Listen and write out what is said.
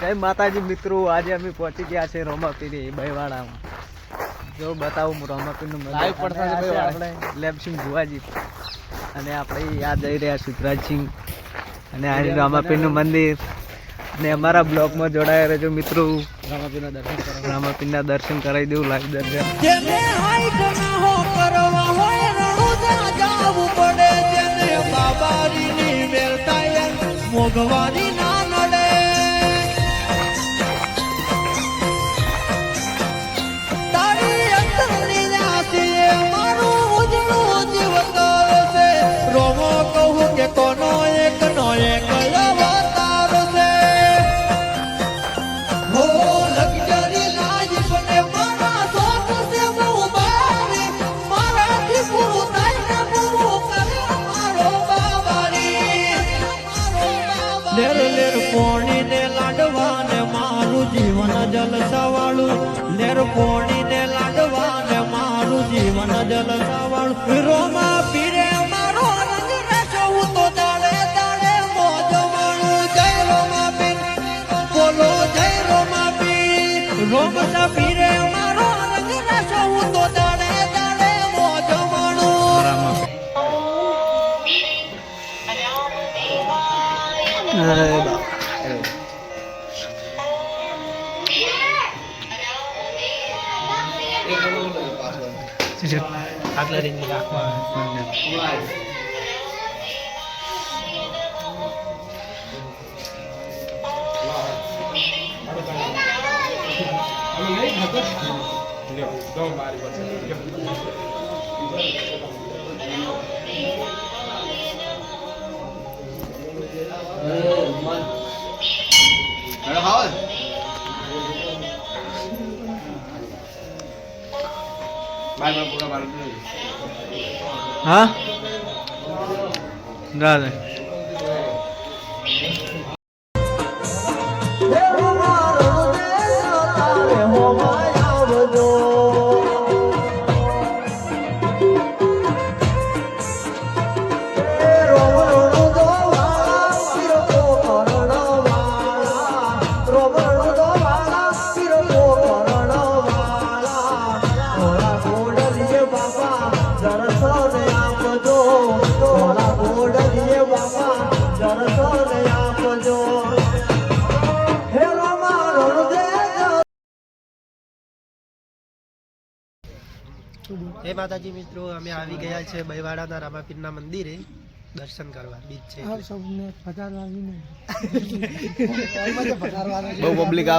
જય માતાજી મિત્રો આજે અમે પહોંચી ગયા છે રોમાપીરી બૈવાડામાં જો બતાવું હું રોમાપીરનું મંદિર. આપણે લેબસિંહ ભુવાજી. અને આપણે યાદ જઈ રહ્યા સુધરાજસિંહ અને આ રામાપીરનું મંદિર. અને અમારા બ્લોગમાં જોડાયા રહેજો મિત્રો. રામાપીરના દર્શન કરવા. રામાપીરના દર્શન કરાવી દેવું લાઈવ દર્શન જેને લેર લેર પોણી ને લાડવા ને મારું જીવન જલસાવાળું. લેર પોણી ને લાડવા ને મારું જીવન જલસાવાળું. રોમા પીરે મારો રંગ હું તો દાડે દાડે મોજ માણું જય રોમા પીર, બોલો જય રોમા પીર. રોમતા પીરે Ay, bak. Evet. Sıcak. Hakları indi bakma. Don't હા? રાધે હે માતાજી મિત્રો અમે આવી ગયા છે બૈવાડાના રામાપીરના મંદિરે દર્શન કરવા. બીચ છે. બહુ પબ્લિક આવે